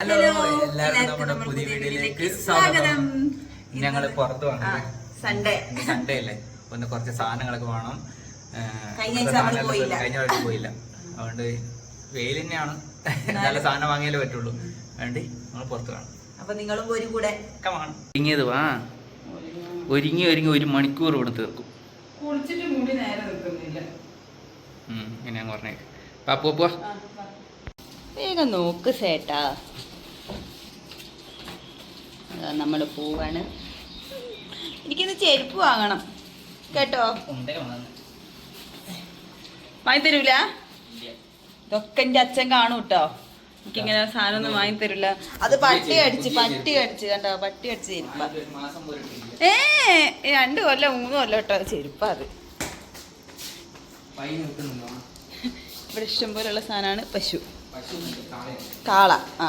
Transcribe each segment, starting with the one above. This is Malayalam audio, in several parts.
ഹലോ എല്ലാവരും എല്ലാവർക്കും നമ്മുടെ പുതിയ വീഡിയോയിലേക്ക് സ്വാഗതം. ഞങ്ങൾ ഞങ്ങൾ പുറത്ത് വന്നത്. സൺഡേ സൺഡേ അല്ലേ? ഒന്ന് കുറച്ച് സാധനങ്ങളൊക്കെ വേണം. കഴിഞ്ഞ സാധനങ്ങളൊക്കെ പോയില്ല. അതുകൊണ്ട് വെയിൽ തന്നെയാണ്. നല്ല സാധനം വാങ്ങിയാലേ പറ്റുള്ളൂ. അതുകൊണ്ട് നമ്മൾ പുറത്ത് കാണാം അപ്പൊ നിങ്ങളും ഒരു കൂടെ. കമാണ് ഒരുങ്ങിയത് വാ. ഒരുങ്ങി ഒരുങ്ങി ഒരു മണിക്കൂർ ഇവിടെ തീർക്കും. കുളിച്ചിട്ട് മുടി നേരെ നിൽക്കുന്നില്ല. ഞാൻ പറഞ്ഞേക്ക് പാപ്പു പോവാ വേഗം നോക്ക് സേട്ടാ. നമ്മൾ പോവാണ്. എനിക്കിന്ന് ചെരുപ്പ് വാങ്ങണം. കേട്ടോ? ഉണ്ടേ വന്നു വാങ്ങി തരൂല ഇതൊക്കെ എന്റെ അച്ഛൻ കാണും കേട്ടോ എനിക്കിങ്ങനെ സാധനമൊന്നും വാങ്ങി തരില്ല അത് പട്ടി അടിച്ച് പട്ടി അടിച്ച് കണ്ടോ? പട്ടി അടിച്ച് ചെരുപ്പ. ഏ രണ്ട് കൊല്ലം മൂന്ന് കൊല്ലം കേട്ടോ ചെരുപ്പ അത്. ഇവിടെ ഇഷ്ടം പോലുള്ള സാധനമാണ് പശു. കാള ആ.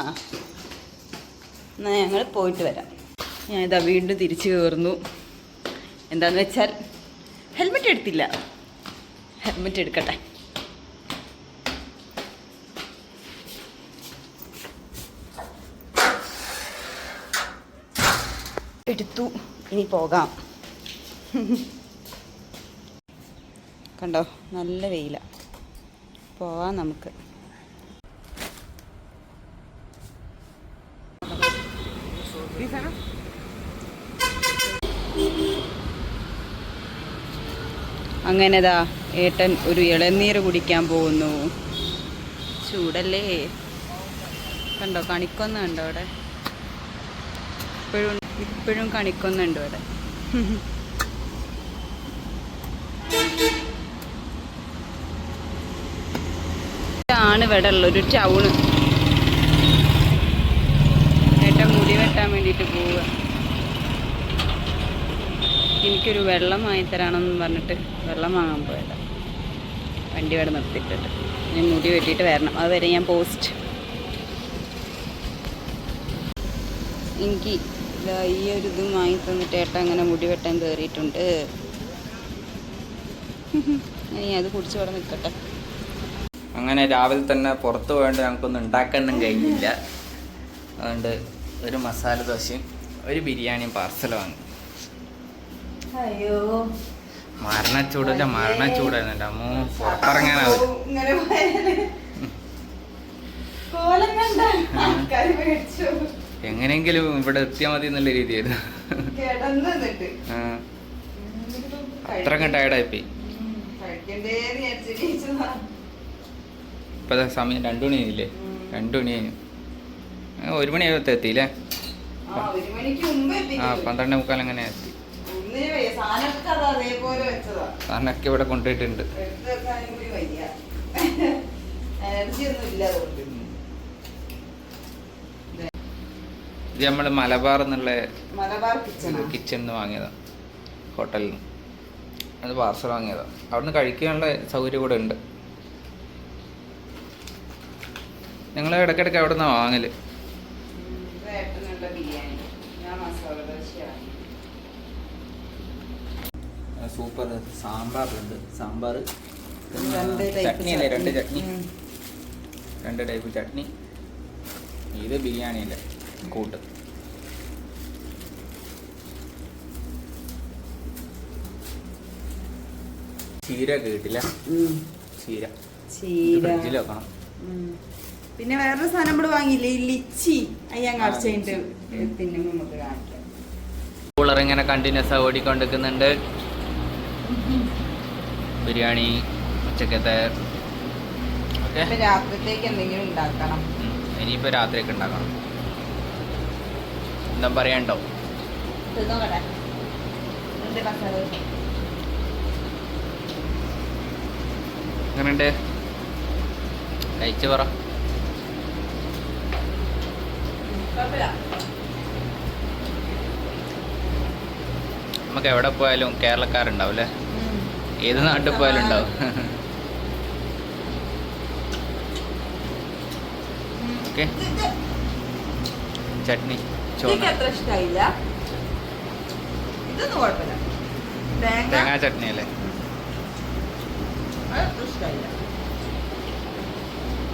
എന്നാൽ ഞങ്ങൾ പോയിട്ട് വരാം. ഞാൻ ഇതാ വീണ്ടും തിരിച്ചു കയറുന്നു എന്താന്ന് വെച്ചാൽ ഹെൽമെറ്റ് എടുത്തില്ല. ഹെൽമെറ്റ് എടുക്കട്ടെ. എടുത്തു. ഇനി പോകാം. കണ്ടോ? നല്ല വെയില. പോവാം നമുക്ക്. അങ്ങനെതാ ഏട്ടൻ ഒരു ഇളനീര് കുടിക്കാൻ പോകുന്നു. ചൂടല്ലേ? കണ്ടോ കണിക്കൊന്ന കണ്ടോ അവിടെ? ഇപ്പോഴും ഇപ്പോഴും കണിക്കൊന്നുണ്ട് അവിടെ ആണ് ഇവിടെ ഒരു ടൗണ്. മുടി വെട്ടാൻ വേണ്ടിയിട്ട് പോവുക. എനിക്കൊരു വെള്ളം വാങ്ങിത്തരാണെന്ന് പറഞ്ഞിട്ട് വെള്ളം വാങ്ങാൻ പോയതാണ് വണ്ടി ഇവിടെ നിർത്തിയിട്ടുണ്ട്. ഞാൻ മുടി വെട്ടിയിട്ട് വരണം. അതുവരെ ഞാൻ പോസ്റ്റ്. എനിക്ക് ഈ ഒരു ഇതും വാങ്ങി തന്നിട്ട് ഏട്ടാ അങ്ങനെ മുടി വെട്ടാൻ കയറിയിട്ടുണ്ട് ഇനി അത് കുടിച്ച് ഇവിടെ നിൽക്കട്ടെ. അങ്ങനെ രാവിലെ തന്നെ പുറത്ത് പോയിട്ട് ഞങ്ങൾക്കൊന്നും ഉണ്ടാക്കാനൊന്നും കഴിഞ്ഞില്ല. അതുകൊണ്ട് ഒരു മസാല ദോശയും ഒരു ബിരിയാണിയും പാർസൽ വാങ്ങി. അയ്യോ. മരണച്ചൂടല്ല ചൂടല്ല മരണ ചൂടായിരുന്നല്ലോ. പേടിച്ചു എങ്ങനെയെങ്കിലും ഇവിടെ എത്തിയാൽ മതി എന്നുള്ള രീതിയായിരുന്നു. അത്ര ടയർഡായിപ്പോയി. ഇപ്പൊ സമയം രണ്ടു മണി ഉം. രണ്ടു മണി കഴിഞ്ഞു. ഒരു മണി ആയിട്ട് എത്തി. അല്ലേ ആ. പന്ത്രണ്ട് മുക്കാൽ അങ്ങനെ എത്തി. സാധനമൊക്കെ ഇവിടെ കൊണ്ടുപോയിട്ടുണ്ട്. ഇത് നമ്മൾ മലബാർ എന്നുള്ള കിച്ചൺ വാങ്ങിയതാ കിച്ചണിൽ നിന്ന് വാങ്ങിയതാണ് ഹോട്ടലിൽ നിന്ന്. അത് പാർസൽ വാങ്ങിയതാ. അവിടുന്ന് കഴിക്കാനുള്ള സൗകര്യം കൂടെ ഉണ്ട്. ഞങ്ങൾ ഇടയ്ക്കിടയ്ക്ക് അവിടെ നിന്നാണ് വാങ്ങൽ ഉം, ഇത് ഏട്ടനുള്ള ബിരിയാണി. ഞാൻ മസാല ദോശയാണ്. സൂപ്പർ. സാമ്പാറുണ്ട്. സാമ്പാർ. ചട്നി അല്ലേ? രണ്ട് ചട്നി. രണ്ട് ടൈപ്പ് ചട്നി. ഇത് ബിരിയാണി അല്ലേ കൂട്ട്. ചീര കേട്ടില്ല. ചീര. ചീര. വെക്കണം. പിന്നെ വേറൊരു സാധനം നമ്മൾ വാങ്ങിയില്ലേ? ലിച്ചി. അയ്യാൻ ആ, കാണിച്ചു കഴിഞ്ഞിട്ട് പിന്നെ നമുക്ക് കാണിക്കാം. കൂളർ ഇങ്ങനെ കണ്ടിന്യൂസ് ഓടിക്കൊണ്ടിരിക്കുന്നുണ്ട്. ബിരിയാണി ഉച്ചക്കത്തെ ഓക്കെ. ഇപ്പൊ രാത്രിത്തേക്ക് എന്തെങ്കിലും ഉണ്ടാക്കണം. ഇനിയിപ്പോൾ രാത്രിയൊക്കെ ഉണ്ടാക്കണം. എന്താ പറയണ്ടോ. എങ്ങനെയുണ്ട്? കഴിച്ചു പറ. നമുക്ക് എവിടെ പോയാലും കേരളക്കാരുണ്ടാവും അല്ലേ. ഏത് നാട്ടിൽ പോയാലും ഉണ്ടാവും. ഓക്കെ. ചട്നി തേങ്ങ. ചട്നി അല്ലേ?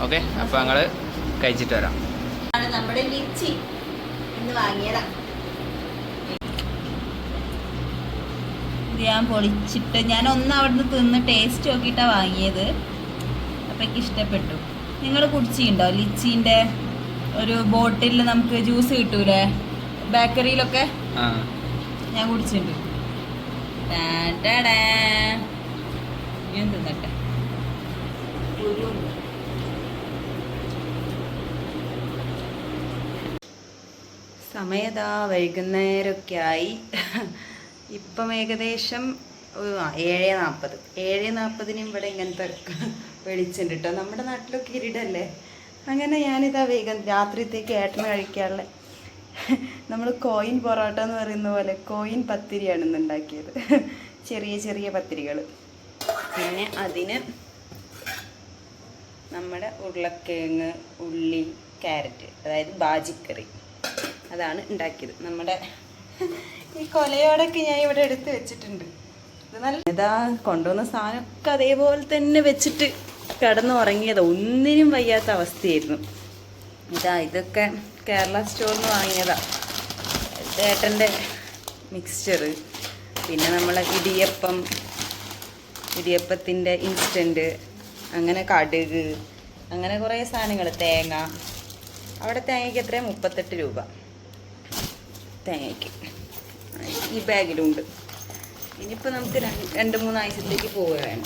ഓക്കെ അപ്പൊ ഞങ്ങൾ കഴിച്ചിട്ട് വരാം. ആണ് നമ്മുടെ ലിച്ചി ഇന്ന് വാങ്ങിയതാ. ഇത് ഞാൻ പൊളിച്ചിട്ട് ഞാൻ ഒന്ന് അവിടുന്ന് തിന്ന് ടേസ്റ്റ് നോക്കിയിട്ടാ വാങ്ങിയത്. അപ്പം എനിക്ക് ഇഷ്ടപ്പെട്ടു. നിങ്ങൾ കുടിച്ചിട്ടുണ്ടോ? ലിച്ചീന്റെ ഒരു ബോട്ടിലിൽ നമുക്ക് ജ്യൂസ് കിട്ടൂലേ? ബേക്കറിയിലൊക്കെ? ആ. ഞാൻ കുടിച്ചിട്ടുണ്ട്. ഞാൻ തിന്നട്ടെ. സമയതാ വൈകുന്നേരമൊക്കെ ആയി. ഇപ്പം ഏകദേശം ഏഴ് നാൽപ്പത് ഏഴ് നാൽപ്പതിന് ഇവിടെ ഇങ്ങനത്തെ വെളിച്ചുണ്ട് കേട്ടോ നമ്മുടെ നാട്ടിലൊക്കെ ഇരുടല്ലേ? അങ്ങനെ ഞാനിതാ വേഗം രാത്രിത്തേക്ക് ഏട്ടന് കഴിക്കാനുള്ള നമ്മൾ കോയിൻ പൊറോട്ട എന്ന് പറയുന്ന പോലെ കോയിൻ പത്തിരിയാണ് ഇന്ന് ഉണ്ടാക്കിയത്. ചെറിയ ചെറിയ പത്തിരികൾ പിന്നെ അതിന് നമ്മുടെ ഉരുളക്കിഴങ്ങ് ഉള്ളി ക്യാരറ്റ് അതായത് ബാജിക്കറി. അതാണ് ഉണ്ടാക്കിയത്. നമ്മുടെ ഈ കൊലയോടൊക്കെ ഞാൻ ഇവിടെ എടുത്ത് വെച്ചിട്ടുണ്ട്. ഇത് നല്ല ഇതാ കൊണ്ടുവന്ന സാധനമൊക്കെ അതേപോലെ തന്നെ വെച്ചിട്ട് കിടന്ന് ഉറങ്ങിയത് ഒന്നിനും വയ്യാത്ത അവസ്ഥയായിരുന്നു. ഇതാ ഇതൊക്കെ കേരള സ്റ്റോറിൽ നിന്ന് വാങ്ങിയതാ. ഏട്ടന്റെ മിക്സ്ചർ പിന്നെ നമ്മളെ ഇടിയപ്പം ഇടിയപ്പത്തിന്റെ ഇൻസ്റ്റന്റ് അങ്ങനെ കടുക് അങ്ങനെ കുറേ സാധനങ്ങൾ തേങ്ങ. അവിടെ തേങ്ങയ്ക്ക് എത്രയാണ് മുപ്പത്തെട്ട് രൂപ. തേങ്ങയ്ക്ക്. ഈ ബാഗിലുണ്ട്. ഇനിയിപ്പോൾ നമുക്ക് രണ്ട് മൂന്ന് ആഴ്ചത്തേക്ക് പോവുകയാണ്.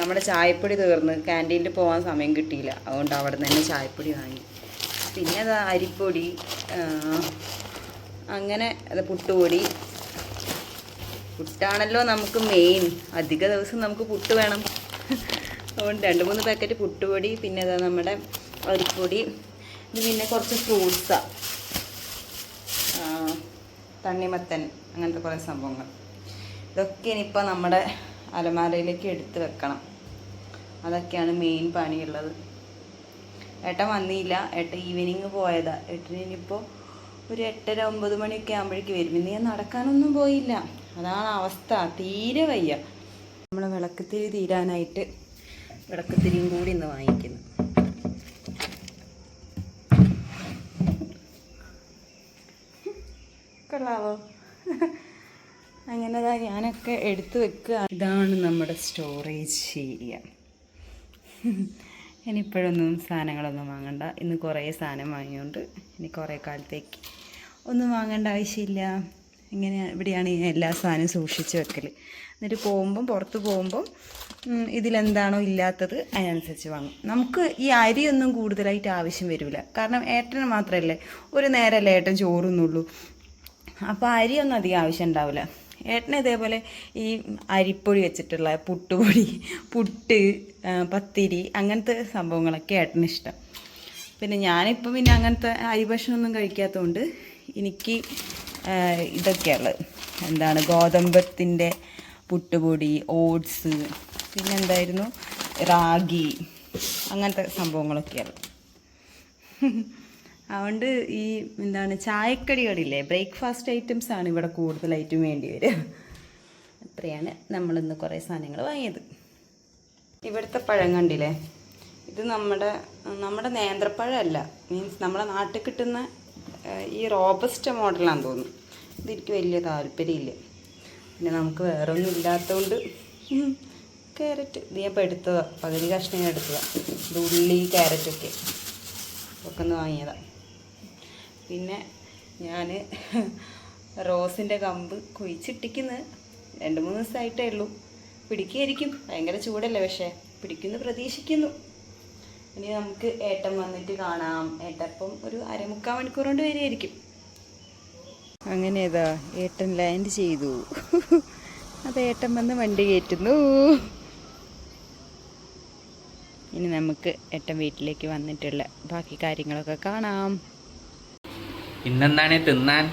നമ്മുടെ ചായപ്പൊടി തീർന്ന്. ക്യാന്റീനിൽ പോകാൻ സമയം കിട്ടിയില്ല. അതുകൊണ്ട് അവിടെ നിന്ന് തന്നെ ചായപ്പൊടി വാങ്ങി. പിന്നെ അത് അരിപ്പൊടി അങ്ങനെ അത് പുട്ടുപൊടി. പുട്ടാണല്ലോ നമുക്ക് മെയിൻ അധിക ദിവസം നമുക്ക് പുട്ട് വേണം. അതുകൊണ്ട് രണ്ട് മൂന്ന് പാക്കറ്റ് പുട്ടുപൊടി പിന്നെ അതാ നമ്മുടെ അരിപ്പൊടി പിന്നെ കുറച്ച് ഫ്രൂട്ട്സാണ് തണ്ണിമത്തൻ അങ്ങനത്തെ കുറേ സംഭവങ്ങൾ. ഇതൊക്കെ ഇനിയിപ്പോൾ നമ്മുടെ അലമാരയിലേക്ക് എടുത്ത് വെക്കണം. അതൊക്കെയാണ് മെയിൻ പണിയുള്ളത്. ഏട്ടൻ വന്നില്ല. ഏട്ടൻ ഈവനിങ് പോയതാ. ഏട്ടന് ഇനിയിപ്പോൾ ഒരു എട്ടര ഒമ്പത് മണിയൊക്കെ ആകുമ്പോഴേക്ക് വരും. ഇന്ന് ഞാൻ നടക്കാനൊന്നും പോയില്ല. അതാണ് അവസ്ഥ. തീരെ വയ്യ. നമ്മൾ വിളക്കുത്തിരി തീരാനായിട്ട് വിളക്കുത്തിരിയും കൂടി ഇന്ന് വാങ്ങിക്കുന്നു. ഞാനൊക്കെ എടുത്തു വെക്കുക. ഇതാണ് നമ്മുടെ സ്റ്റോറേജ് ഏരിയ ഇനിയിപ്പോഴൊന്നും സാധനങ്ങളൊന്നും വാങ്ങണ്ട. ഇന്ന് കുറേ സാധനം വാങ്ങിയോണ്ട് ഇനി കുറേ കാലത്തേക്ക് ഒന്നും വാങ്ങേണ്ട ആവശ്യമില്ല. ഇങ്ങനെ ഇവിടെയാണ് എല്ലാ സാധനവും സൂക്ഷിച്ച് വെക്കൽ എന്നിട്ട് പോകുമ്പം പുറത്ത് പോകുമ്പം ഇതിലെന്താണോ ഇല്ലാത്തത് അതിനനുസരിച്ച് വാങ്ങും. നമുക്ക് ഈ അരിയൊന്നും കൂടുതലായിട്ട് ആവശ്യം വരില്ല. കാരണം ഏട്ടന് മാത്രമല്ലേ ഒരു നേരമല്ലേ ഏട്ടൻ ചോറുന്നുള്ളൂ. അപ്പോൾ അരിയൊന്നും അധികം ആവശ്യം ഉണ്ടാവില്ല. ഏട്ടന് ഇതേപോലെ ഈ അരിപ്പൊടി വെച്ചിട്ടുള്ള പുട്ടുപൊടി പുട്ട് പത്തിരി അങ്ങനത്തെ സംഭവങ്ങളൊക്കെ ഏട്ടന് ഇഷ്ടം. പിന്നെ ഞാനിപ്പം പിന്നെ അങ്ങനത്തെ അരി ഭക്ഷണമൊന്നും കഴിക്കാത്തതുകൊണ്ട് എനിക്ക് ഇതൊക്കെയുള്ളത് എന്താണ് ഗോതമ്പത്തിന്റെ പുട്ടുപൊടി ഓട്സ് പിന്നെ എന്തായിരുന്നു? റാഗി അങ്ങനത്തെ സംഭവങ്ങളൊക്കെയാണ് അതുകൊണ്ട് ഈ എന്താണ് ചായക്കടികളില്ലേ ബ്രേക്ക്ഫാസ്റ്റ് ഐറ്റംസ് ആണ് ഇവിടെ കൂടുതലായിട്ടും വേണ്ടി വരിക. അത്രയാണ് നമ്മളിന്ന് കുറേ സാധനങ്ങൾ വാങ്ങിയത്. ഇവിടുത്തെ പഴം കണ്ടില്ലേ? ഇത് നമ്മുടെ നമ്മുടെ നേന്ത്രപ്പഴമല്ല. മീൻസ് നമ്മുടെ നാട്ടിൽ കിട്ടുന്ന ഈ റോബസ്റ്റ് മോഡലാണെന്ന് തോന്നുന്നു. ഇതെനിക്ക് വലിയ താല്പര്യമില്ല. പിന്നെ നമുക്ക് വേറെ ഒന്നും ഇല്ലാത്തതുകൊണ്ട് ക്യാരറ്റ്. ഇത് ഞാൻ എടുത്തതാണ് പകുതി കഷ്ണം എടുത്തതാണ് ഇത് ഉള്ളി ക്യാരറ്റൊക്കെ ഒക്കെ. ഒന്ന് വാങ്ങിയതാണ് പിന്നെ ഞാൻ റോസിന്റെ കമ്പ് കുഴിച്ചിട്ടിക്കുന്നു. രണ്ട് മൂന്ന് ദിവസമായിട്ടേ ഉള്ളൂ. പിടിക്കുകയായിരിക്കും ഭയങ്കര ചൂടല്ലേ പക്ഷേ. പിടിക്കുന്നു പ്രതീക്ഷിക്കുന്നു. ഇനി നമുക്ക് ഏട്ടം വന്നിട്ട് കാണാം. ഏട്ടപ്പം ഒരു അരമുക്കാൽ മണിക്കൂർ കൊണ്ട് അങ്ങനെ ഏതാ ഏട്ടൻ ലാൻഡ് ചെയ്തു. അത് ഏട്ടൻ വന്ന് വണ്ടി കയറ്റുന്നു. ഇനി നമുക്ക് ഏട്ടൻ വീട്ടിലേക്ക് വന്നിട്ടുള്ള ബാക്കി കാര്യങ്ങളൊക്കെ കാണാം. ഇന്നെന്താണ് തിന്നാൻ?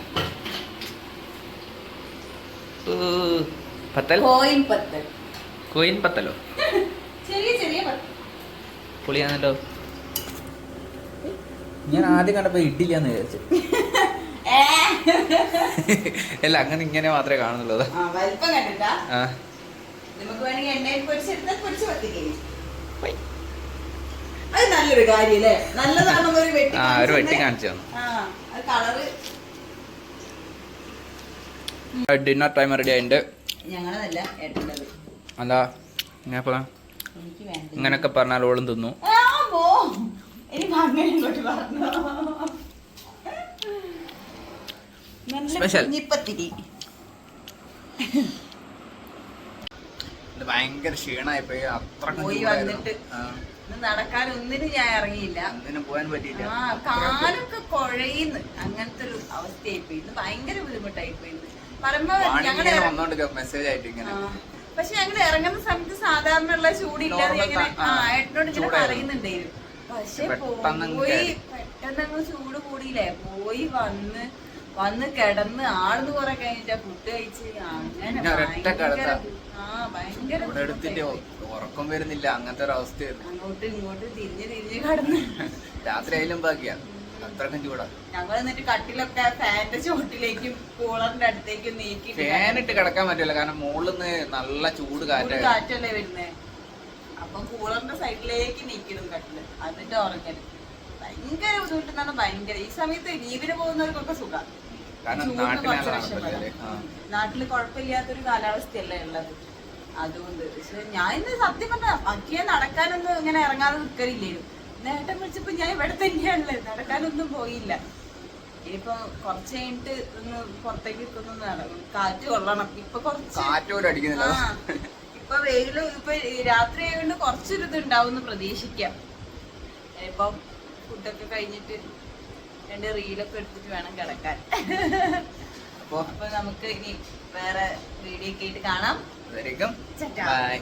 പത്തൽ? കോയിൻ പത്തൽ. കോയിൻ പത്തലോ? ചെറിയ ചെറിയ പൊളിയാണല്ലോ. ഞാൻ ആദ്യം കണ്ടപ്പോ ഇഡ്ഡിലാന്ന് വിചാരിച്ചു. അല്ല അങ്ങനെ ഇങ്ങനെ മാത്രമേ കാണുന്നുള്ളൂ. ഒരു വെട്ടി ആ ഒരു വെട്ടി കാണിച്ചെന്നേ. കാണിച്ചു തന്നു. കളറ്. ഡിന്നർ ടൈം റെഡി ആയിട്ടുണ്ട് ഞങ്ങളതല്ല ഏട്ടന്റെത്. എന്താ ഞാൻ ഇങ്ങനൊക്കെ പറഞ്ഞാൽ ഓളും തിന്നു. ആ, പോ. ഇനി അങ്ങനെ ഇങ്ങോട്ട് പറഞ്ഞോ. നല്ല Special. കുഞ്ഞിപ്പത്തിരി ഇത് ഭയങ്കര ക്ഷീണായിപ്പോയി. അത്ര പോയി വന്നിട്ട് നടക്കാൻ ഒന്നിനും ഞാൻ ഇറങ്ങിയില്ല. ഒന്നിനും പോകാൻ പറ്റിയില്ല. ആ കാലൊക്കെ കുഴയുന്നു. അങ്ങനത്തെ ഒരു അവസ്ഥയായി പോയി ഇന്ന് ഭയങ്കര ബുദ്ധിമുട്ടായി പോയി ഇന്ന്. പറയുമ്പോ ഞങ്ങൾ മെസ്സേജ് ആയിട്ട് ഇങ്ങനെ. പക്ഷെ ഞങ്ങൾ ഇറങ്ങുന്ന സമയത്ത് സാധാരണ ഉള്ള ചൂടില്ലാതെ ഇങ്ങനെ ആ, ഏട്ടനോട് ഇങ്ങനെ പറയുന്നുണ്ടായിരുന്നു. പക്ഷെ പോയി പെട്ടെന്ന് അങ്ങ് ചൂട് കൂടിയില്ലേ? പോയി വന്ന് വന്ന് കിടന്ന് ആടുന്ന് കുറെ കഴിഞ്ഞിട്ട് ഫുഡ് കഴിച്ച് അങ്ങനെ ഭയങ്കര. ആ ഭയങ്കര ഉറക്കം വരുന്നില്ല. അങ്ങനത്തെ ഒരു അവസ്ഥയായിരുന്നു. അങ്ങോട്ടും ഇങ്ങോട്ട് തിരിഞ്ഞ് തിരിഞ്ഞ് കടന്ന്. രാത്രി ആയാലും ബാക്കിയാ അത്രക്കും ചൂടാ. ഞങ്ങൾ എന്നിട്ട് കട്ടിലൊക്കെ ഫാന്റെ ചോട്ടിലേക്കും കൂളറിന്റെ അടുത്തേക്കും നീക്കിയിട്ട് ഫാനിട്ട് കിടക്കാൻ പറ്റില്ല. കാരണം മുകളിൽ നിന്ന് നല്ല ചൂട് ചൂട് കാറ്റ്. കാറ്റല്ലേ വരുന്നേ? അപ്പൊ കൂളറിന്റെ സൈഡിലേക്ക് നീക്കിടും കട്ടിൽ. എന്നിട്ട് ഉറങ്ങരുത് ഭയങ്കര ബുദ്ധിമുട്ടെന്നാണ് ഭയങ്കര. ഈ സമയത്ത് ലീവിന് പോകുന്നവർക്കൊക്കെ സുഖം. നാട്ടിൽ കുഴപ്പമില്ലാത്തൊരു കാലാവസ്ഥയല്ലേ ഉള്ളത്. അതുകൊണ്ട് പക്ഷെ ഞാൻ ഇന്ന് സത്യം പറഞ്ഞ അക്കിയെ നടക്കാനൊന്നും ഇങ്ങനെ ഇറങ്ങാതെ നിൽക്കലില്ലേനും നേട്ടം വിളിച്ചപ്പോ ഞാൻ ഇവിടെ തന്നെയാണല്ലേ നടക്കാനൊന്നും പോയില്ല. ഇനിയിപ്പോ കുറച്ച് കഴിഞ്ഞിട്ട് ഒന്ന് പുറത്തേക്ക് നടക്കും കാറ്റ് കൊള്ളണം. ഇപ്പൊ കുറച്ച് ആ, ഇപ്പൊ വെയിൽ ഇപ്പൊ രാത്രി ആയതുകൊണ്ട് കുറച്ചൊരു ഇത് ഉണ്ടാവും പ്രതീക്ഷിക്കാം ഇപ്പം ഫുഡൊക്കെ കഴിഞ്ഞിട്ട് രണ്ട് റീലൊക്കെ എടുത്തിട്ട് വേണം കിടക്കാൻ. അപ്പൊ നമുക്ക് ഇനി വേറെ വീഡിയോ ഒക്കെ ആയിട്ട് കാണാം. ബൈ